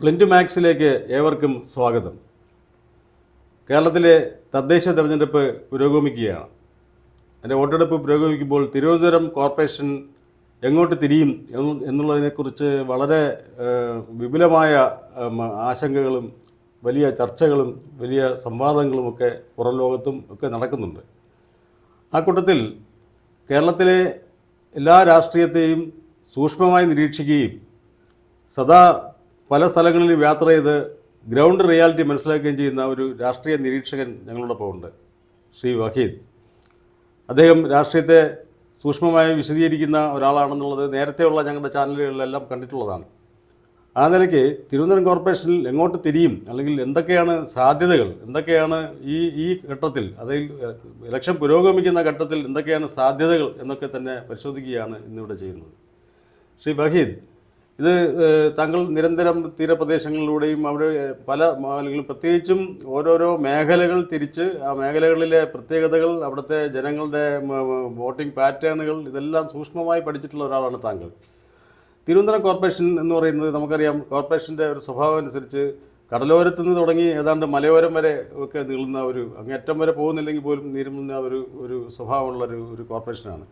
Flint മാക്സിലേക്ക് ഏവർക്കും സ്വാഗതം. കേരളത്തിലെ തദ്ദേശ തെരഞ്ഞെടുപ്പ് പുരോഗമിക്കുകയാണ്. അതിന്റെ വോട്ടെടുപ്പ് പുരോഗമിക്കുമ്പോൾ തിരുവനന്തപുരം കോർപ്പറേഷൻ എങ്ങോട്ട് തിരിയും എന്നുള്ളതിനെക്കുറിച്ച് വളരെ വിപുലമായ ആശങ്കകളും വലിയ ചർച്ചകളും വലിയ സംവാദങ്ങളുമൊക്കെ പുറം ലോകത്തും ഒക്കെ നടക്കുന്നുണ്ട്. ആ കൂട്ടത്തിൽ കേരളത്തിലെ എല്ലാ രാഷ്ട്രീയത്തെയും സൂക്ഷ്മമായി നിരീക്ഷിക്കുകയും സദാ പല സ്ഥലങ്ങളിലും യാത്ര ചെയ്ത് ഗ്രൗണ്ട് റിയാലിറ്റി മനസ്സിലാക്കുകയും ചെയ്യുന്ന ഒരു രാഷ്ട്രീയ നിരീക്ഷകൻ ഞങ്ങളോടൊപ്പം ഉണ്ട്. ശ്രീ വഹീദ്. അദ്ദേഹം രാഷ്ട്രീയത്തെ സൂക്ഷ്മമായി വിശദീകരിക്കുന്ന ഒരാളാണെന്നുള്ളത് നേരത്തെയുള്ള ഞങ്ങളുടെ ചാനലുകളിലെല്ലാം കണ്ടിട്ടുള്ളതാണ്. ആ നിലയ്ക്ക് തിരുവനന്തപുരം കോർപ്പറേഷനിൽ എങ്ങോട്ട് തിരിയും? അല്ലെങ്കിൽ എന്തൊക്കെയാണ് സാധ്യതകൾ? എന്തൊക്കെയാണ് ഈ ഈ ഘട്ടത്തിൽ അതായത് ഇലക്ഷൻ പുരോഗമിക്കുന്ന ഘട്ടത്തിൽ എന്തൊക്കെയാണ് സാധ്യതകൾ എന്നൊക്കെ തന്നെ പരിശോധിക്കുകയാണ് ഇന്നിവിടെ ചെയ്യുന്നത്. ശ്രീ വഹീദ് ഇത് താങ്കൾ നിരന്തരം തീരപ്രദേശങ്ങളിലൂടെയും അവിടെ പല അല്ലെങ്കിൽ പ്രത്യേകിച്ചും ഓരോരോ മേഖലകൾ തിരിച്ച് ആ മേഖലകളിലെ പ്രത്യേകതകൾ അവിടുത്തെ ജനങ്ങളുടെ വോട്ടിംഗ് പാറ്റേണുകൾ ഇതെല്ലാം സൂക്ഷ്മമായി പഠിച്ചിട്ടുള്ള ഒരാളാണ് താങ്കൾ. തിരുവനന്തപുരം കോർപ്പറേഷൻ എന്ന് പറയുന്നത് നമുക്കറിയാം കോർപ്പറേഷന്റെ ഒരു സ്വഭാവം അനുസരിച്ച് കടലോരത്ത് നിന്ന് തുടങ്ങി ഏതാണ്ട് മലയോരം വരെ ഒക്കെ നീളുന്ന ഒരു അങ്ങേറ്റം വരെ പോകുന്നില്ലെങ്കിൽ പോലും നീരുന്ന ഒരു ഒരു സ്വഭാവമുള്ള ഒരു ഒരു കോർപ്പറേഷനാണ്.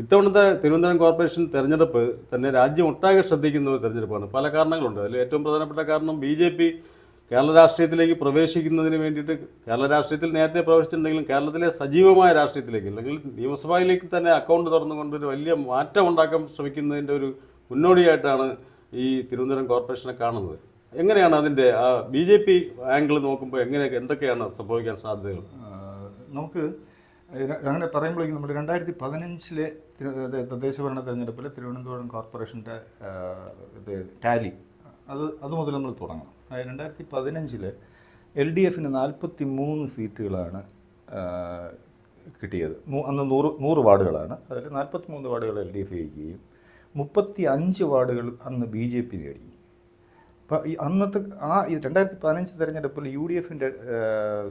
ഇത്തവണത്തെ തിരുവനന്തപുരം കോർപ്പറേഷൻ തെരഞ്ഞെടുപ്പ് തന്നെ രാജ്യം ഒട്ടാകെ ശ്രദ്ധിക്കുന്ന ഒരു തെരഞ്ഞെടുപ്പാണ്. പല കാരണങ്ങളുണ്ട്. അതിൽ ഏറ്റവും പ്രധാനപ്പെട്ട കാരണം ബി ജെ പി കേരള രാഷ്ട്രീയത്തിലേക്ക് പ്രവേശിക്കുന്നതിന് വേണ്ടിയിട്ട് കേരള രാഷ്ട്രീയത്തിൽ നേരത്തെ പ്രവേശിച്ചിട്ടുണ്ടെങ്കിലും കേരളത്തിലെ സജീവമായ രാഷ്ട്രീയത്തിലേക്ക് അല്ലെങ്കിൽ നിയമസഭയിലേക്ക് തന്നെ അക്കൗണ്ട് തുറന്നുകൊണ്ട് ഒരു വലിയ മാറ്റം ഉണ്ടാക്കാൻ ശ്രമിക്കുന്നതിന്റെ ഒരു മുന്നോടിയായിട്ടാണ് ഈ തിരുവനന്തപുരം കോർപ്പറേഷനെ കാണുന്നത്. എങ്ങനെയാണ് അതിന്റെ ആ ബി ജെ പി ആംഗിൾ നോക്കുമ്പോൾ എങ്ങനെ എന്തൊക്കെയാണ് സംഭവിക്കാൻ സാധ്യതകൾ? നമുക്ക് അങ്ങനെ പറയുമ്പോഴേക്കും നമ്മൾ രണ്ടായിരത്തി പതിനഞ്ചിലെ തദ്ദേശ ഭരണ തെരഞ്ഞെടുപ്പിൽ തിരുവനന്തപുരം കോർപ്പറേഷന്റെ ഇത് ടാലി അത് അത് മുതൽ നമ്മൾ തുടങ്ങണം. രണ്ടായിരത്തി പതിനഞ്ചിൽ എൽ ഡി എഫിന് നാൽപ്പത്തി മൂന്ന് സീറ്റുകളാണ് കിട്ടിയത്. അന്ന് നൂറ് നൂറ് വാർഡുകളാണ്. അതിൽ നാൽപ്പത്തി മൂന്ന് വാർഡുകൾ എൽ ഡി എഫ് ജയിക്കുകയും മുപ്പത്തി അഞ്ച് വാർഡുകൾ അന്ന് ബി ജെ പി നേടി. അപ്പോൾ ഈ അന്നത്തെ ആ രണ്ടായിരത്തി പതിനഞ്ച് തെരഞ്ഞെടുപ്പിൽ യു ഡി എഫിന്റെ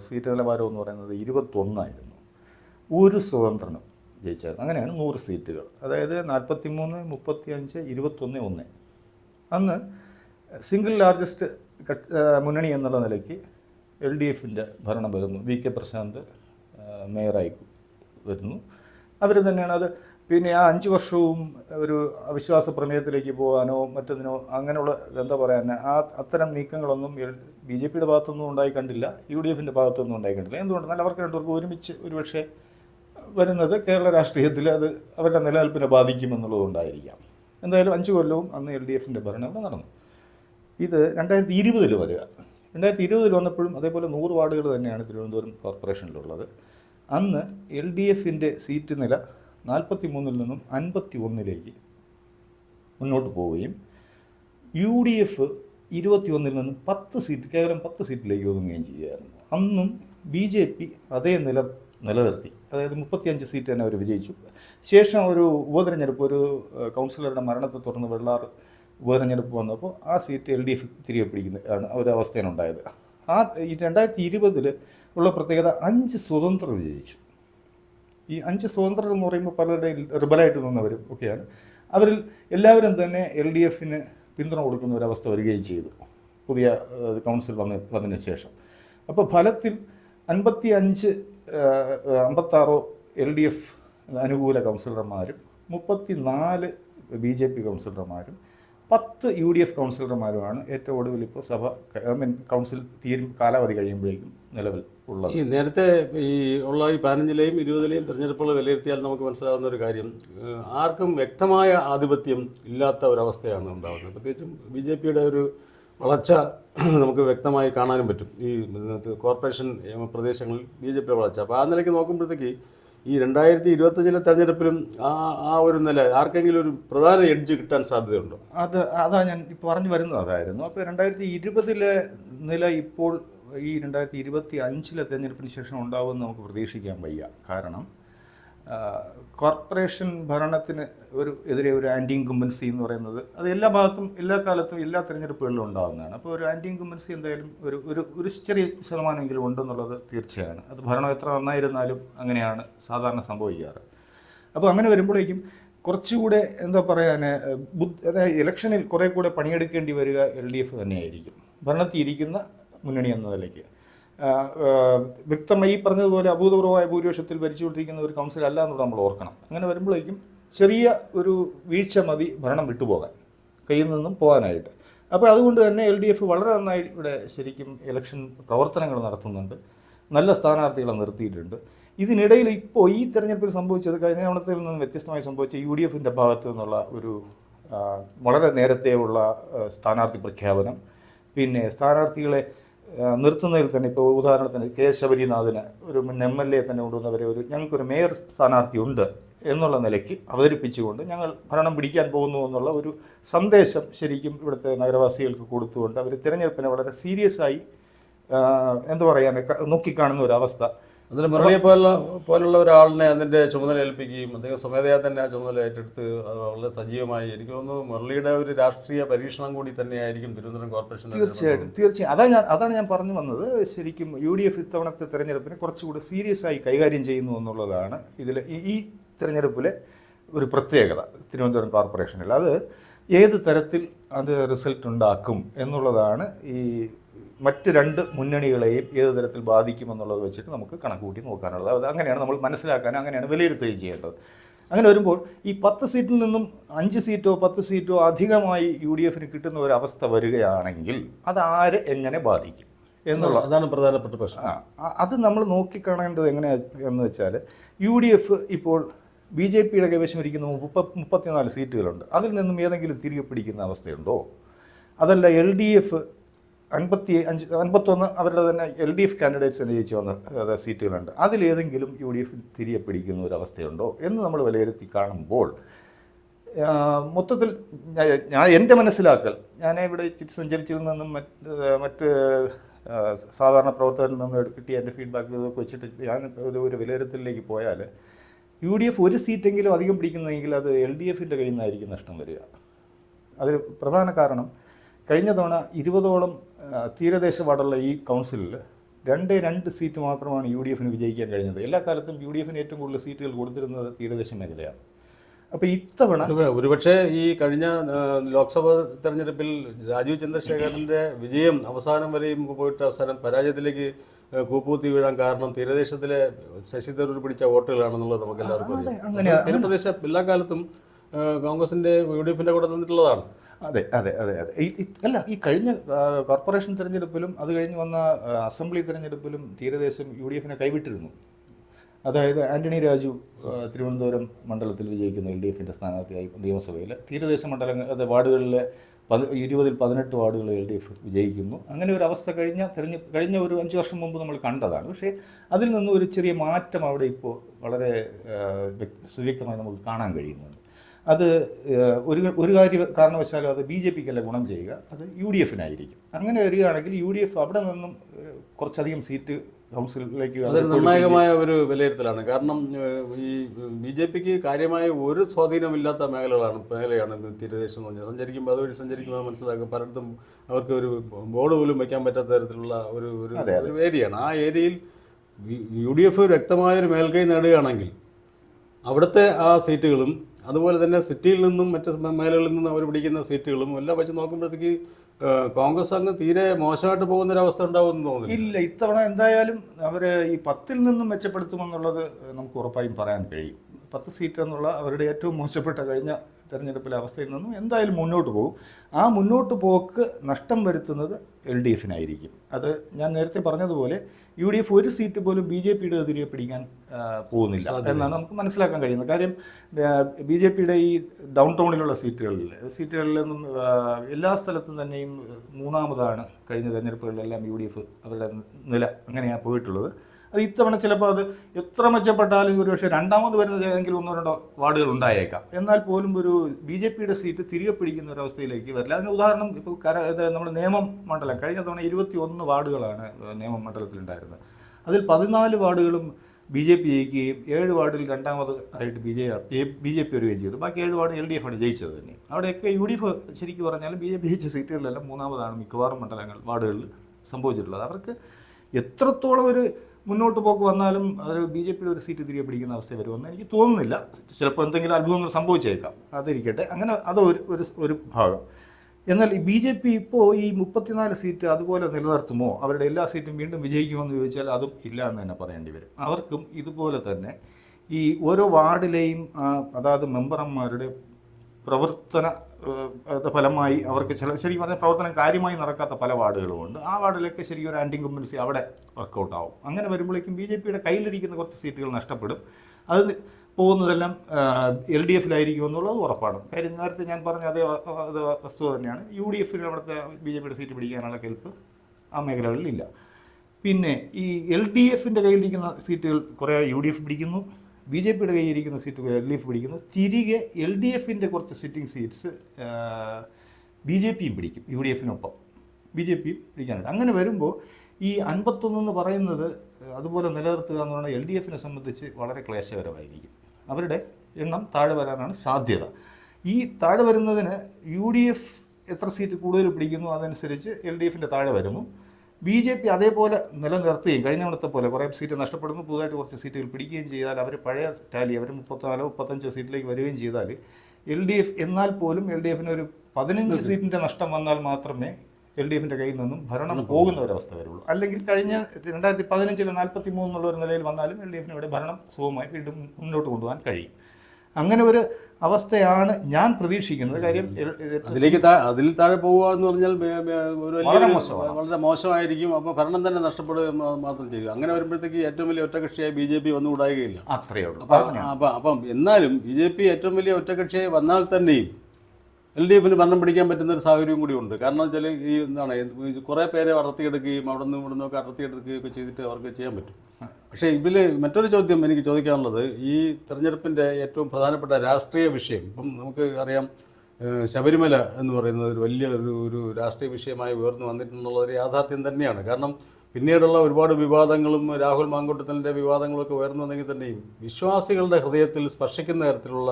സീറ്റ് നിലവാരം എന്ന് പറയുന്നത് ഇരുപത്തൊന്നായിരുന്നു. ഒരു സ്വതന്ത്രനും ജയിച്ചായിരുന്നു. അങ്ങനെയാണ് നൂറ് സീറ്റുകൾ. അതായത് നാൽപ്പത്തി മൂന്ന് മുപ്പത്തി അഞ്ച് ഇരുപത്തൊന്ന് ഒന്ന്. അന്ന് സിംഗിൾ ലാർജസ്റ്റ് മുന്നണി എന്നുള്ള നിലയ്ക്ക് എൽ ഡി എഫിന്റെ ഭരണം വരുന്നു. വി കെ പ്രശാന്ത് മേയറായി വരുന്നു. അവർ തന്നെയാണ് അത് പിന്നെ ആ അഞ്ച് വർഷവും ഒരു അവിശ്വാസ പ്രമേയത്തിലേക്ക് പോകാനോ മറ്റൊന്നിനോ അങ്ങനെയുള്ള എന്താ പറയാൻ ആ അത്തരം നീക്കങ്ങളൊന്നും ബി ജെ പിയുടെ ഭാഗത്തൊന്നും ഉണ്ടായി കണ്ടില്ല. യു ഡി എഫിന്റെ ഭാഗത്തൊന്നും ഉണ്ടായി കണ്ടില്ല. എന്തുകൊണ്ടെന്നാൽ അവർക്ക് രണ്ടുപേർക്കും ഒരുമിച്ച് ഒരുപക്ഷെ വരുന്നത് കേരള രാഷ്ട്രീയത്തിൽ അത് അവരുടെ നിലനിൽപ്പിനെ ബാധിക്കുമെന്നുള്ളതുകൊണ്ടായിരിക്കാം. എന്തായാലും അഞ്ച് കൊല്ലവും അന്ന് എൽ ഡി എഫിന്റെ ഭരണം നടന്നു. ഇത് രണ്ടായിരത്തി ഇരുപതിൽ വരിക. രണ്ടായിരത്തി ഇരുപതിൽ വന്നപ്പോഴും അതേപോലെ നൂറ് വാർഡുകൾ തന്നെയാണ് തിരുവനന്തപുരം കോർപ്പറേഷനിലുള്ളത്. അന്ന് എൽ ഡി എഫിന്റെ സീറ്റ് നില നാൽപ്പത്തി മൂന്നിൽ നിന്നും അൻപത്തി ഒന്നിലേക്ക് മുന്നോട്ട് പോവുകയും യു ഡി എഫ് ഇരുപത്തി ഒന്നിൽ നിന്നും പത്ത് സീറ്റ് കേവലം പത്ത് സീറ്റിലേക്ക് ഒതുങ്ങുകയും ചെയ്യുകയായിരുന്നു. അന്നും ബി ജെ പി അതേ നില നിലനിർത്തി. അതായത് മുപ്പത്തിയഞ്ച് സീറ്റ് തന്നെ അവർ വിജയിച്ചു. ശേഷം ഒരു ഉപതെരഞ്ഞെടുപ്പ് ഒരു കൗൺസിലറുടെ മരണത്തെ തുടർന്ന് വെള്ളാർ ഉപതെരഞ്ഞെടുപ്പ് വന്നപ്പോൾ ആ സീറ്റ് എൽ ഡി എഫ് തിരികെ പിടിക്കുന്ന ആണ് ഒരു അവസ്ഥയാണ് ഉണ്ടായത് ആ ഈ രണ്ടായിരത്തി ഇരുപതിൽ ഉള്ള പ്രത്യേകത അഞ്ച് സ്വതന്ത്രർ വിജയിച്ചു. ഈ അഞ്ച് സ്വതന്ത്രർ എന്ന് പറയുമ്പോൾ പലരുടെയും റിബലായിട്ട് നിന്നവരും ഒക്കെയാണ്. അവരിൽ എല്ലാവരും തന്നെ എൽ ഡി എഫിന് പിന്തുണ കൊടുക്കുന്ന ഒരവസ്ഥ വരികയും ചെയ്തു. പുതിയ കൗൺസിൽ വന്ന വന്നതിന് ശേഷം. അപ്പോൾ ഫലത്തിൽ അൻപത്തി അഞ്ച് അമ്പത്താറോ എൽ ഡി എഫ് അനുകൂല കൗൺസിലർമാരും മുപ്പത്തി നാല് ബി ജെ പി കൗൺസിലർമാരും പത്ത് യു ഡി എഫ് കൗൺസിലർമാരുമാണ് ഏറ്റവും ഒടുവിൽ ഇപ്പോൾ സഭ കൗൺസിൽ തീരും കാലാവധി കഴിയുമ്പോഴേക്കും നിലവിൽ ഉള്ളത്. ഈ നേരത്തെ ഈ ഉള്ള ഈ പതിനഞ്ചിലെയും ഇരുപതിലെയും തിരഞ്ഞെടുപ്പുകൾ വിലയിരുത്തിയാൽ നമുക്ക് മനസ്സിലാകുന്ന ഒരു കാര്യം ആർക്കും വ്യക്തമായ ആധിപത്യം ഇല്ലാത്ത ഒരവസ്ഥയാണ് ഉണ്ടാകുന്നത് പ്രത്യേകിച്ചും ബി ജെ പിയുടെ ഒരു വളർച്ച നമുക്ക് വ്യക്തമായി കാണാനും പറ്റും. ഈ കോർപ്പറേഷൻ പ്രദേശങ്ങളിൽ ബി ജെ പിയുടെ വളർച്ച. അപ്പോൾ ആ നിലയ്ക്ക് നോക്കുമ്പോഴത്തേക്ക് ഈ രണ്ടായിരത്തി ഇരുപത്തഞ്ചിലെ തെരഞ്ഞെടുപ്പിലും ആ ആ ഒരു നില ആർക്കെങ്കിലും ഒരു പ്രധാന എഡ്ജ് കിട്ടാൻ സാധ്യതയുണ്ടോ? അത് അതാ ഞാൻ പറഞ്ഞു വരുന്നത് അതായിരുന്നു. അപ്പോൾ രണ്ടായിരത്തി ഇരുപതിലെ നില ഇപ്പോൾ ഈ രണ്ടായിരത്തി ഇരുപത്തി അഞ്ചിലെ തെരഞ്ഞെടുപ്പിന് ശേഷം ഉണ്ടാവുമെന്ന് നമുക്ക് പ്രതീക്ഷിക്കാൻ വയ്യ. കാരണം കോർപ്പറേഷൻ ഭരണത്തിന് ഒരു എതിരെ ഒരു ആന്റി ഇൻകുംബൻസി എന്ന് പറയുന്നത് അത് എല്ലാ ഭാഗത്തും എല്ലാ കാലത്തും എല്ലാ തിരഞ്ഞെടുപ്പുകളിലും ഉണ്ടാകുന്നതാണ് അപ്പോൾ ഒരു ആന്റി ഇൻകുംബൻസി എന്തായാലും ഒരു ഒരു ഒരു ചെറിയ ശതമാനമെങ്കിലും ഉണ്ടെന്നുള്ളത് തീർച്ചയാണ്. അത് ഭരണം എത്ര നന്നായിരുന്നാലും അങ്ങനെയാണ് സാധാരണ സംഭവിക്കാറ്. അപ്പോൾ അങ്ങനെ വരുമ്പോഴേക്കും കുറച്ചുകൂടെ എന്താ പറയാൻ അതായത് ഇലക്ഷനിൽ കുറേ കൂടെ പണിയെടുക്കേണ്ടി വരിക എൽ ഡി എഫ് തന്നെയായിരിക്കും. ഭരണത്തിൽ ഇരിക്കുന്ന മുന്നണി എന്ന നിലയ്ക്ക്. വ്യക്തമായി ഈ പറഞ്ഞതുപോലെ അഭൂതപൂർവമായ ഭൂരിപക്ഷത്തിൽ ഭരിച്ചുകൊണ്ടിരിക്കുന്ന ഒരു കൗൺസിൽ അല്ല എന്നുള്ളത് നമ്മൾ ഓർക്കണം. അങ്ങനെ വരുമ്പോഴേക്കും ചെറിയ ഒരു വീഴ്ച മതി ഭരണം വിട്ടുപോകാൻ കയ്യിൽ നിന്നും പോകാനായിട്ട്. അപ്പോൾ അതുകൊണ്ട് തന്നെ എൽ ഡി എഫ് വളരെ നന്നായി ഇവിടെ ശരിക്കും ഇലക്ഷൻ പ്രവർത്തനങ്ങൾ നടത്തുന്നുണ്ട്. നല്ല സ്ഥാനാർത്ഥികളെ നിർത്തിയിട്ടുണ്ട്. ഇതിനിടയിൽ ഇപ്പോൾ ഈ തെരഞ്ഞെടുപ്പിൽ സംഭവിച്ചത് കഴിഞ്ഞ തവണത്തിൽ നിന്നും വ്യത്യസ്തമായി സംഭവിച്ച യു ഡി എഫിന്റെ ഭാഗത്തു നിന്നുള്ള ഒരു വളരെ നേരത്തെയുള്ള സ്ഥാനാർത്ഥി പ്രഖ്യാപനം. പിന്നെ സ്ഥാനാർത്ഥികളെ നിർത്തുന്നതിൽ തന്നെ ഇപ്പോൾ ഉദാഹരണത്തിന് കെ ശബരിനാഥിന് ഒരു എം എൽ എ തന്നെ കൊണ്ടുവന്നവരെ ഒരു ഞങ്ങൾക്കൊരു മേയർ സ്ഥാനാർത്ഥി ഉണ്ട് എന്നുള്ള നിലയ്ക്ക് അവതരിപ്പിച്ചുകൊണ്ട് ഞങ്ങൾ ഭരണം പിടിക്കാൻ പോകുന്നു എന്നുള്ള ഒരു സന്ദേശം ശരിക്കും ഇവിടുത്തെ നഗരവാസികൾക്ക് കൊടുത്തുകൊണ്ട് അവർ തിരഞ്ഞെടുപ്പിനെ വളരെ സീരിയസ് ആയി എന്താ പറയാൻ നോക്കിക്കാണുന്ന ഒരു അവസ്ഥ അതിൽ മുരളിയെ പോലുള്ള പോലുള്ള ഒരാളിനെ അതിന്റെ ചുമതല ഏൽപ്പിക്കുകയും അദ്ദേഹം സ്വമേധയാ തന്നെ ആ ചുമതല ഏറ്റെടുത്ത് വളരെ സജീവമായി എനിക്ക് തോന്നുന്നു മുരളിയുടെ ഒരു രാഷ്ട്രീയ പരീക്ഷണം കൂടി തന്നെയായിരിക്കും തിരുവനന്തപുരം കോർപ്പറേഷൻ തീർച്ചയായിട്ടും തീർച്ചയായും. അതാണ് ഞാൻ അതാണ് ഞാൻ പറഞ്ഞു വന്നത്. ശരിക്കും യു ഡി എഫ് ഇത്തവണത്തെ തെരഞ്ഞെടുപ്പിനെ കുറച്ചുകൂടി സീരിയസ് ആയി കൈകാര്യം ചെയ്യുന്നു എന്നുള്ളതാണ് ഇതിൽ ഈ തിരഞ്ഞെടുപ്പിലെ ഒരു പ്രത്യേകത തിരുവനന്തപുരം കോർപ്പറേഷനിൽ. അത് ഏത് തരത്തിൽ അത് റിസൾട്ട് ഉണ്ടാക്കും എന്നുള്ളതാണ് ഈ മറ്റ് രണ്ട് മുന്നണികളെയും ഏത് തരത്തിൽ ബാധിക്കുമെന്നുള്ളത് വെച്ചിട്ട് നമുക്ക് കണക്കുകൂട്ടി നോക്കാനുള്ളത്. അത് അങ്ങനെയാണ് നമ്മൾ മനസ്സിലാക്കാൻ അങ്ങനെയാണ് വിലയിരുത്തുകയും ചെയ്യേണ്ടത്. അങ്ങനെ വരുമ്പോൾ ഈ പത്ത് സീറ്റിൽ നിന്നും അഞ്ച് സീറ്റോ പത്ത് സീറ്റോ അധികമായി യു ഡി എഫിന് കിട്ടുന്ന ഒരു അവസ്ഥ വരികയാണെങ്കിൽ അത് ആരെ എങ്ങനെ ബാധിക്കും എന്നുള്ള അതാണ് പ്രധാനപ്പെട്ട പ്രശ്നം. അത് നമ്മൾ നോക്കിക്കാണേണ്ടത് എങ്ങനെയാണ് എന്ന് വെച്ചാൽ യു ഡി എഫ് ഇപ്പോൾ ബി ജെ പിയുടെ കൈവശം ഇരിക്കുന്ന മുപ്പ മുപ്പത്തിനാല് സീറ്റുകളുണ്ട്. അതിൽ നിന്നും ഏതെങ്കിലും തിരികെ പിടിക്കുന്ന അവസ്ഥയുണ്ടോ? അതല്ല എൽ ഡി എഫ് അൻപത്തി അഞ്ച് അൻപത്തൊന്ന് അവരുടെ തന്നെ എൽ ഡി എഫ് കാൻഡിഡേറ്റ്സിന് ജയിച്ചു വന്ന സീറ്റുകളുണ്ട്. അതിലേതെങ്കിലും യു ഡി എഫ് തിരികെ പിടിക്കുന്ന ഒരു അവസ്ഥയുണ്ടോ എന്ന് നമ്മൾ വിലയിരുത്തി കാണുമ്പോൾ മൊത്തത്തിൽ ഞാൻ- എന്റെ മനസ്സിലാക്കൽ ഞാൻ ഇവിടെ ചുറ്റി സഞ്ചരിച്ചിരുന്നെന്നും മറ്റ് മറ്റ് സാധാരണ പ്രവർത്തകരിൽ നിന്ന് കിട്ടിയ എന്റെ ഫീഡ്ബാക്ക് ഇതൊക്കെ വെച്ചിട്ട് ഞാൻ ഒരു ഒരു വിലയിരുത്തലിലേക്ക് പോയാൽ യു ഡി എഫ് ഒരു സീറ്റെങ്കിലും അധികം പിടിക്കുന്നെങ്കിൽ അത് എൽ ഡി എഫിന്റെ കയ്യിൽ നിന്നായിരിക്കും നഷ്ടം വരിക. അതിൽ പ്രധാന കാരണം കഴിഞ്ഞ തവണ ഇരുപതോളം ആ, തീരദേശ വാർഡുള്ള ഈ കൗൺസിലിൽ രണ്ട് രണ്ട് സീറ്റ് മാത്രമാണ് യു ഡി എഫിന് വിജയിക്കാൻ കഴിഞ്ഞത്. എല്ലാ കാലത്തും യു ഡി എഫിന് ഏറ്റവും കൂടുതൽ സീറ്റുകൾ കൊടുത്തിരുന്നത് തീരദേശ മേഖലയാണ്. അപ്പോൾ ഇത്തവണ ഒരു- ഒരുപക്ഷെ ഈ കഴിഞ്ഞ ലോക്സഭാ തെരഞ്ഞെടുപ്പിൽ രാജീവ് ചന്ദ്രശേഖരന്റെ വിജയം അവസാനം വരെയും പോയിട്ട് അവസാനം പരാജയത്തിലേക്ക് കൂപ്പൂത്തി വീഴാൻ കാരണം തീരദേശത്തിലെ ശശി തരൂർ പിടിച്ച വോട്ടുകളാണെന്നുള്ളത് നമുക്ക് എല്ലാവർക്കും അറിയാം. അങ്ങനെ- തീരപ്രദേശം എല്ലാ കാലത്തും കോൺഗ്രസിന്റെ കോൺഗ്രസിന്റെ യു ഡി എഫിന്റെ കൂടെ നിന്നിട്ടുള്ളതാണ്. അതെ അതെ അതെ അതെ. അല്ല ഈ കഴിഞ്ഞ കോർപ്പറേഷൻ തിരഞ്ഞെടുപ്പിലും അത് കഴിഞ്ഞ് വന്ന അസംബ്ലി തിരഞ്ഞെടുപ്പിലും തീരദേശം യു ഡി എഫിനെ കൈവിട്ടിരുന്നു. അതായത് ആന്റണി രാജു തിരുവനന്തപുരം മണ്ഡലത്തിൽ വിജയിക്കുന്ന എൽ ഡി എഫിന്റെ സ്ഥാനാർത്ഥിയായി നിയമസഭയിൽ തീരദേശ മണ്ഡലങ്ങൾ അത് വാർഡുകളിലെ പത് ഇരുപതിൽ പതിനെട്ട് വാർഡുകൾ എൽ ഡി എഫ് വിജയിക്കുന്നു. അങ്ങനെ ഒരു അവസ്ഥ കഴിഞ്ഞ തെരഞ്ഞെ കഴിഞ്ഞ ഒരു അഞ്ച് വർഷം മുമ്പ് നമ്മൾ കണ്ടതാണ്. പക്ഷേ അതിൽ നിന്ന് ഒരു ചെറിയ മാറ്റം അവിടെ ഇപ്പോൾ വളരെ സുവ്യക്തമായി നമുക്ക് കാണാൻ കഴിയുന്നുണ്ട്. അത് ഒരു ഒരു കാര്യ കാരണവശാലും അത് ബി ജെ പിക്കല്ല ഗുണം ചെയ്യുക അത് യു ഡി എഫിനായിരിക്കും. അങ്ങനെ വരികയാണെങ്കിൽ യു ഡി എഫ് അവിടെ നിന്നും കുറച്ചധികം സീറ്റ് കൗൺസിലിലേക്ക് നിർണായകമായ ഒരു വിലയിരുത്തലാണ്. കാരണം ഈ ബി ജെ പിക്ക് കാര്യമായ ഒരു സ്വാധീനമില്ലാത്ത മേഖലകളാണ് മേഖലയാണ് തീരദേശം എന്ന് പറഞ്ഞാൽ സഞ്ചരിക്കുമ്പോൾ അതുവഴി സഞ്ചരിക്കുമ്പോൾ മനസ്സിലാക്കും പലയിടത്തും അവർക്ക് ഒരു ബോർഡ് പോലും വയ്ക്കാൻ പറ്റാത്ത തരത്തിലുള്ള ഒരു ഒരു ഏരിയയാണ്. ആ ഏരിയയിൽ യു ഡി എഫ് വ്യക്തമായൊരു മേൽക്കൈ നേടുകയാണെങ്കിൽ അവിടുത്തെ ആ സീറ്റുകളും അതുപോലെ തന്നെ സിറ്റിയിൽ നിന്നും മറ്റ് മേഖലകളിൽ നിന്നും അവർ പിടിക്കുന്ന സീറ്റുകളും എല്ലാം വെച്ച് നോക്കുമ്പോഴത്തേക്ക് കോൺഗ്രസ് അങ്ങ് തീരെ മോശമായിട്ട് പോകുന്ന ഒരു അവസ്ഥ ഉണ്ടാവുമെന്ന് തോന്നുന്നു ഇല്ല ഇത്തവണ എന്തായാലും അവർ ഈ പത്തിൽ നിന്നും മെച്ചപ്പെടുത്തുമെന്നുള്ളത് നമുക്ക് ഉറപ്പായും പറയാൻ കഴിയും. പത്ത് സീറ്റ് എന്നുള്ള അവരുടെ ഏറ്റവും മോശപ്പെട്ട കഴിഞ്ഞ തെരഞ്ഞെടുപ്പിലെ അവസ്ഥയിൽ നിന്നും എന്തായാലും മുന്നോട്ട് പോകും. ആ മുന്നോട്ട് പോക്ക് നഷ്ടം വരുത്തുന്നത് എൽ ഡി എഫിനായിരിക്കും. അത് ഞാൻ നേരത്തെ പറഞ്ഞതുപോലെ യു ഡി എഫ് ഒരു സീറ്റ് പോലും ബി ജെ പിയുടെ എതിരെ പിടിക്കാൻ പോകുന്നില്ല. എന്നാണ് നമുക്ക് മനസ്സിലാക്കാൻ കഴിയുന്നത്. കാര്യം ബി ജെ പിയുടെ ഈ ഡൗൺ ടൗണിലുള്ള സീറ്റുകളിൽ സീറ്റുകളിൽ നിന്നും എല്ലാ സ്ഥലത്തും തന്നെയും മൂന്നാമതാണ് കഴിഞ്ഞ തെരഞ്ഞെടുപ്പുകളിലെല്ലാം യു ഡി എഫ് അവരുടെ നില അങ്ങനെയാണ് പോയിട്ടുള്ളത്. അത് ഇത്തവണ ചിലപ്പോൾ അത് എത്ര മെച്ചപ്പെട്ടാലും ഒരു പക്ഷേ രണ്ടാമത് വരുന്നത് ഏതെങ്കിലും ഒന്നോ രണ്ടോ വാർഡുകൾ ഉണ്ടായേക്കാം. എന്നാൽ പോലും ഒരു ബി ജെ പിയുടെ സീറ്റ് തിരികെ പിടിക്കുന്ന ഒരു അവസ്ഥയിലേക്ക് വരില്ല. അതിന് ഉദാഹരണം ഇപ്പോൾ കര നമ്മുടെ നേമം മണ്ഡലം. കഴിഞ്ഞ തവണ ഇരുപത്തി ഒന്ന് വാർഡുകളാണ് മണ്ഡലത്തിൽ മണ്ഡലത്തിലുണ്ടായിരുന്നത്. അതിൽ പതിനാല് വാർഡുകളും ബി ജെ പി ജയിക്കുകയും ഏഴ് വാർഡിൽ രണ്ടാമത് ആയിട്ട് B J B J P വരികയും ചെയ്തു. ബാക്കി ഏഴ് വാർഡ് എൽ ഡി എഫാണ് ജയിച്ചത് തന്നെ അവിടെയൊക്കെ യു ഡി എഫ് ശരിക്കും പറഞ്ഞാൽ ബി ജെ പി ജയിച്ച സീറ്റുകളിലെല്ലാം മൂന്നാമതാണ് മിക്കവാറും മണ്ഡലങ്ങൾ വാർഡുകളിൽ സംഭവിച്ചിട്ടുള്ളത്. അവർക്ക് എത്രത്തോളം ഒരു മുന്നോട്ട് പോക്ക് വന്നാലും അത് ബി ജെ പിയുടെ ഒരു സീറ്റ് തിരികെ പിടിക്കുന്ന അവസ്ഥ വരുമെന്ന് എനിക്ക് തോന്നുന്നില്ല. ചിലപ്പോൾ എന്തെങ്കിലും അത്ഭുതങ്ങൾ സംഭവിച്ചേക്കാം. അതിരിക്കട്ടെ. അങ്ങനെ അത് ഒരു ഒരു ഭാഗം. എന്നാൽ ഈ ബി ജെ പി ഇപ്പോൾ ഈ മുപ്പത്തിനാല് സീറ്റ് അതുപോലെ നിലനിർത്തുമോ? അവരുടെ എല്ലാ സീറ്റും വീണ്ടും വിജയിക്കുമെന്ന് ചോദിച്ചാൽ അതും ഇല്ല എന്ന് തന്നെ പറയേണ്ടി വരും. അവർക്കും ഇതുപോലെ തന്നെ ഈ ഓരോ വാർഡിലെയും അതായത് മെമ്പർമാരുടെ പ്രവർത്തന ഫലമായി അവർക്ക് ചില ശരിക്കും പറഞ്ഞാൽ പ്രവർത്തനം കാര്യമായി നടക്കാത്ത പല വാർഡുകളുമുണ്ട്. ആ വാർഡിലൊക്കെ ശരിക്കും ഒരു ആന്റി ഇൻകംബൻസി അവിടെ വർക്കൗട്ട് ആവും. അങ്ങനെ വരുമ്പോഴേക്കും ബി ജെ പിയുടെ കയ്യിലിരിക്കുന്ന കുറച്ച് സീറ്റുകൾ നഷ്ടപ്പെടും. അത് പോകുന്നതെല്ലാം എൽ ഡി എഫിലായിരിക്കും എന്നുള്ളത് ഉറപ്പാണ്. കാര്യം നേരത്തെ ഞാൻ പറഞ്ഞ അതേ അത് വസ്തുത തന്നെയാണ്. യു ഡി എഫിൽ അവിടുത്തെ ബി ജെ പിയുടെ സീറ്റ് പിടിക്കാനുള്ള കെൽപ്പ് ആ മേഖലകളിൽ ഇല്ല പിന്നെ ഈ എൽ ഡി എഫിന്റെ കയ്യിലിരിക്കുന്ന സീറ്റുകൾ കുറേ യു ഡി എഫ് പിടിക്കുന്നു. ബി ജെ പിയുടെ കയ്യിരിക്കുന്ന സീറ്റുകൾ എൽ ഡി എഫ് പിടിക്കുന്നു. തിരികെ എൽ ഡി എഫിന്റെ കുറച്ച് സിറ്റിംഗ് സീറ്റ്സ് ബി ജെ പിയും പിടിക്കും യു ഡി എഫിനൊപ്പം ബി ജെ പിയും പിടിക്കാനുണ്ട് അങ്ങനെ വരുമ്പോൾ ഈ അൻപത്തൊന്ന് എന്ന് പറയുന്നത് അതുപോലെ നിലനിർത്തുക എന്ന് പറഞ്ഞാൽ എൽ ഡി എഫിനെ സംബന്ധിച്ച് വളരെ ക്ലേശകരമായിരിക്കും. അവരുടെ എണ്ണം താഴെ വരാനാണ് സാധ്യത. ഈ താഴെ വരുന്നതിന് യു ഡി എഫ് എത്ര സീറ്റ് കൂടുതൽ പിടിക്കുന്നു? അതനുസരിച്ച് എൽ ഡി എഫിന്റെ താഴെ വരുന്നു. ബി ജെ പി അതേപോലെ നിലനിർത്തുകയും കഴിഞ്ഞ തവണത്തെ പോലെ കുറേ സീറ്റ് നഷ്ടപ്പെടുന്നു. പുതുതായിട്ട് കുറച്ച് സീറ്റുകൾ പിടിക്കുകയും ചെയ്താൽ അവർ പഴയ ടാലി അവർ മുപ്പത്തിനാലോ മുപ്പത്തഞ്ചോ സീറ്റിലേക്ക് വരികയും ചെയ്താൽ എൽ ഡി എഫ് എന്നാൽ പോലും എൽ ഡി എഫിന് ഒരു പതിനഞ്ച് സീറ്റിന്റെ നഷ്ടം വന്നാൽ മാത്രമേ എൽ ഡി എഫിന്റെ കയ്യിൽ നിന്നും ഭരണം പോകുന്ന ഒരവസ്ഥ വരുള്ളൂ. അല്ലെങ്കിൽ കഴിഞ്ഞ രണ്ടായിരത്തി പതിനഞ്ചിൽ നാൽപ്പത്തി മൂന്നുള്ള ഒരു നിലയിൽ വന്നാലും എൽ ഡി എഫിന് ഇവിടെ ഭരണം സുഖമായി വീണ്ടും മുന്നോട്ട് കൊണ്ടുപോകാൻ കഴിയും. അങ്ങനെ ഒരു അവസ്ഥയാണ് ഞാൻ പ്രതീക്ഷിക്കുന്നത്. കാര്യം അതിലേക്ക് അതിൽ താഴെ പോവുക എന്ന് പറഞ്ഞാൽ വളരെ മോശമാണ്. വളരെ മോശമായിരിക്കും. അപ്പോൾ ഭരണം തന്നെ നഷ്ടപ്പെടുക മാത്രം ചെയ്യും അങ്ങനെ വരുമ്പോഴത്തേക്ക് ഏറ്റവും വലിയ ഒറ്റകക്ഷിയായി ബി ജെ പി വന്നുകൂടായുകയില്ല അത്രയേ ഉള്ളൂ. അപ്പം അപ്പം എന്നാലും ബി ജെ പി ഏറ്റവും വലിയ ഒറ്റകക്ഷിയായി വന്നാൽ തന്നെയും എൽ ഡി എഫിന് ഭരണം പിടിക്കാൻ പറ്റുന്ന ഒരു സാഹചര്യം കൂടി ഉണ്ട്. കാരണം വെച്ചാൽ ഈ എന്താണ് കുറേ പേരെ അടർത്തിയെടുക്കുകയും അവിടെ നിന്ന് ഇവിടെ നിന്നൊക്കെ അടർത്തിയെടുക്കുകയും ഒക്കെ ചെയ്തിട്ട് അവർക്ക് ചെയ്യാൻ പറ്റും. പക്ഷേ ഇതിൽ മറ്റൊരു ചോദ്യം എനിക്ക് ചോദിക്കാനുള്ളത് ഈ തെരഞ്ഞെടുപ്പിന്റെ ഏറ്റവും പ്രധാനപ്പെട്ട രാഷ്ട്രീയ വിഷയം ഇപ്പം നമുക്ക് അറിയാം ശബരിമല എന്ന് പറയുന്നത് ഒരു വലിയ ഒരു ഒരു രാഷ്ട്രീയ വിഷയമായി ഉയർന്നു വന്നിട്ടുള്ള ഒരു യാഥാർത്ഥ്യം തന്നെയാണ്. കാരണം പിന്നീടുള്ള ഒരുപാട് വിവാദങ്ങളും രാഹുൽ മാങ്കൂട്ടത്തിന്റെ വിവാദങ്ങളൊക്കെ ഉയർന്നു വന്നെങ്കിൽ തന്നെയും വിശ്വാസികളുടെ ഹൃദയത്തിൽ സ്പർശിക്കുന്ന തരത്തിലുള്ള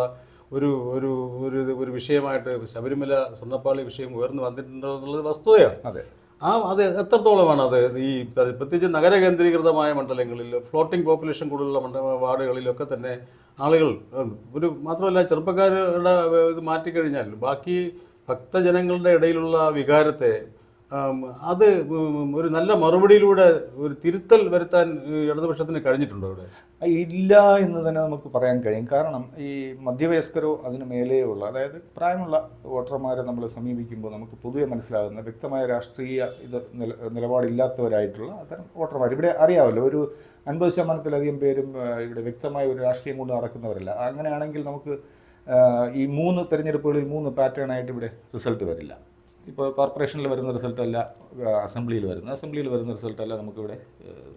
ഒരു ഒരു ഒരു ഒരു വിഷയമായിട്ട് ശബരിമല സ്വർണപ്പാളി വിഷയം ഉയർന്നു വന്നിട്ടുണ്ടോ എന്നുള്ളത് വസ്തുതയാണ്. അതെ. ആ അത് എത്രത്തോളമാണ് അത്? ഈ പ്രത്യേകിച്ച് നഗര കേന്ദ്രീകൃതമായ മണ്ഡലങ്ങളിൽ ഫ്ലോട്ടിംഗ് പോപ്പുലേഷൻ കൂടുതലുള്ള മണ്ഡല വാർഡുകളിലൊക്കെ തന്നെ ആളുകൾ ഒരു മാത്രമല്ല ചെറുപ്പക്കാരുടെ ഇത് മാറ്റിക്കഴിഞ്ഞാൽ ബാക്കി ഭക്തജനങ്ങളുടെ ഇടയിലുള്ള വികാരത്തെ അത് ഒരു നല്ല മറുപടിയിലൂടെ ഒരു തിരുത്തൽ വരുത്താൻ ഇടതുപക്ഷത്തിന് കഴിഞ്ഞിട്ടുണ്ടോ ഇവിടെ? ഇല്ല എന്ന് തന്നെ നമുക്ക് പറയാൻ കഴിയും. കാരണം ഈ മധ്യവയസ്കരോ അതിന് മേലെയുള്ള അതായത് പ്രായമുള്ള വോട്ടർമാരെ നമ്മൾ സമീപിക്കുമ്പോൾ നമുക്ക് പൊതുവെ മനസ്സിലാകുന്ന വ്യക്തമായ രാഷ്ട്രീയ ഇത് നില നിലപാടില്ലാത്തവരായിട്ടുള്ള അത്തരം വോട്ടർമാർ. ഇവിടെ അറിയാമല്ലോ ഒരു അൻപത് ശതമാനത്തിലധികം പേരും ഇവിടെ വ്യക്തമായ ഒരു രാഷ്ട്രീയം കൊണ്ട് നടക്കുന്നവരല്ല. അങ്ങനെയാണെങ്കിൽ നമുക്ക് ഈ മൂന്ന് തെരഞ്ഞെടുപ്പുകളിൽ മൂന്ന് പാറ്റേൺ ആയിട്ട് ഇവിടെ റിസൾട്ട് വരില്ല. ഇപ്പോൾ കോർപ്പറേഷനിൽ വരുന്ന റിസൾട്ട് അല്ല അസംബ്ലിയിൽ വരുന്ന അസംബ്ലിയിൽ വരുന്ന റിസൾട്ട് അല്ല നമുക്കിവിടെ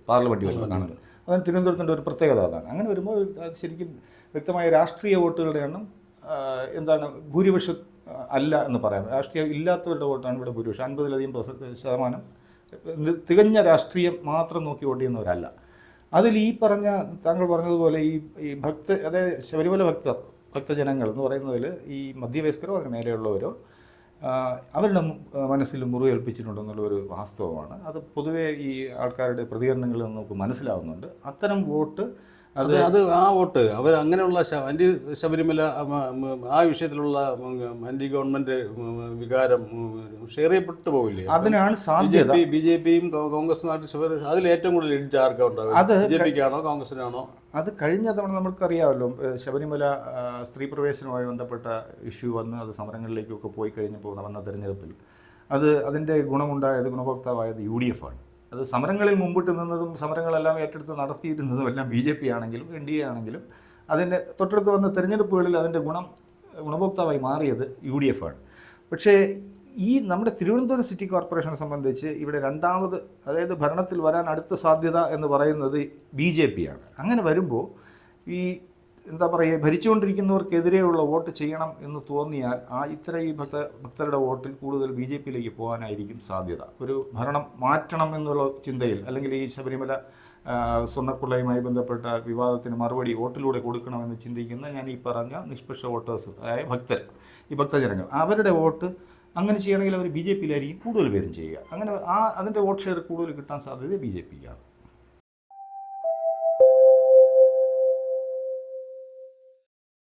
പാർലമെന്റ് വരുന്നത് കാണുന്നത്. അതാണ് തിരുവനന്തപുരത്തിന്റെ ഒരു പ്രത്യേകത അതാണ്. അങ്ങനെ വരുമ്പോൾ അത് ശരിക്കും വ്യക്തമായ രാഷ്ട്രീയ വോട്ടുകളുടെ എണ്ണം എന്താണ് ഭൂരിപക്ഷം അല്ല എന്ന് പറയാം. രാഷ്ട്രീയം ഇല്ലാത്തവരുടെ വോട്ടാണ് ഇവിടെ ഭൂരിപക്ഷം. അൻപതിലധികം ശതമാനം തികഞ്ഞ രാഷ്ട്രീയം മാത്രം നോക്കി വോട്ട് ചെയ്യുന്നവരല്ല. അതിൽ ഈ പറഞ്ഞ താങ്കൾ പറഞ്ഞതുപോലെ ഈ ഈ ഭക്ത അതായത് ശബരിമല ഭക്തർ ഭക്തജനങ്ങൾ എന്ന് പറയുന്നതിൽ ഈ മധ്യവയസ്കരോ അങ്ങനെ മേലെയുള്ളവരോ ആ, അവരുടെ മനസ്സിൽ മുറിവേൽപ്പിച്ചിട്ടുണ്ടെന്നുള്ള ഒരു വാസ്തവമാണ്. അത് പൊതുവേ ഈ ആൾക്കാരുടെ പ്രതികരണങ്ങളിൽ നിന്ന് നമുക്ക് മനസ്സിലാവുന്നുണ്ട്. അത്തരം വോട്ട് അത് അത്. ആ വോട്ട്. അവർ അങ്ങനെയുള്ള ആന്റി ശബരിമല ആ വിഷയത്തിലുള്ള ആന്റി ഗവൺമെന്റ് വികാരം ഷെയർ ചെയ്യപ്പെട്ടു പോവില്ലേ? അതിനാണ് സാധ്യത. ബി ജെ പിയും കോൺഗ്രസുമായിട്ട് അതിൽ ഏറ്റവും കൂടുതൽ എഡ്ജ് ആർക്കാ ഉണ്ടാവും അത് ബി ജെ പിക്കാണോ കോൺഗ്രസിനാണോ? അത് കഴിഞ്ഞ തവണ നമുക്കറിയാമല്ലോ ശബരിമല സ്ത്രീ പ്രവേശനവുമായി ബന്ധപ്പെട്ട ഇഷ്യൂ വന്ന് അത് സമരങ്ങളിലേക്കൊക്കെ പോയി കഴിഞ്ഞപ്പോൾ നടന്ന തെരഞ്ഞെടുപ്പിൽ. അത് അതിന്റെ ഗുണമുണ്ടായത് ഗുണഭോക്താവായത് യു ഡി എഫ് ആണ്. അത് സമരങ്ങളിൽ മുമ്പിട്ട് നിന്നതും സമരങ്ങളെല്ലാം ഏറ്റെടുത്ത് നടത്തിയിരുന്നതും എല്ലാം ബി ജെ പി ആണെങ്കിലും എൻ ഡി എ ആണെങ്കിലും അതിന്റെ തൊട്ടടുത്ത് വന്ന തെരഞ്ഞെടുപ്പുകളിൽ അതിന്റെ ഗുണം ഗുണഭോക്താവായി മാറിയത് യു ഡി എഫ് ആണ്. പക്ഷേ ഈ നമ്മുടെ തിരുവനന്തപുരം സിറ്റി കോർപ്പറേഷനെ സംബന്ധിച്ച് ഇവിടെ രണ്ടാമത് അതായത് ഭരണത്തിൽ വരാൻ അടുത്ത സാധ്യത എന്ന് പറയുന്നത് ബി ജെ പി ആണ്. അങ്ങനെ വരുമ്പോൾ ഈ എന്താ പറയുക ഭരിച്ചുകൊണ്ടിരിക്കുന്നവർക്കെതിരെയുള്ള വോട്ട് ചെയ്യണം എന്ന് തോന്നിയാൽ ആ ഇത്ര ഈ ഭക്ത ഭക്തരുടെ വോട്ടിൽ കൂടുതൽ ബി ജെ പിയിലേക്ക് പോകാനായിരിക്കും സാധ്യത. ഒരു ഭരണം മാറ്റണം എന്നുള്ള ചിന്തയിൽ അല്ലെങ്കിൽ ഈ ശബരിമല സ്വർണക്കുള്ളയുമായി ബന്ധപ്പെട്ട വിവാദത്തിന് മറുപടി വോട്ടിലൂടെ കൊടുക്കണമെന്ന് ചിന്തിക്കുന്ന ഞാൻ ഈ പറഞ്ഞ നിഷ്പക്ഷ വോട്ടേഴ്സ് അതായത് ഭക്തർ ഈ ഭക്തജനങ്ങൾ അവരുടെ വോട്ട് അങ്ങനെ ചെയ്യണമെങ്കിൽ അവർ ബി ജെ പിയിലായിരിക്കും കൂടുതൽ പേരും ചെയ്യുക. അങ്ങനെ ആ അതിന്റെ വോട്ട് ഷെയർ കൂടുതൽ കിട്ടാൻ സാധ്യത ബി ജെ പിക്കാണ്.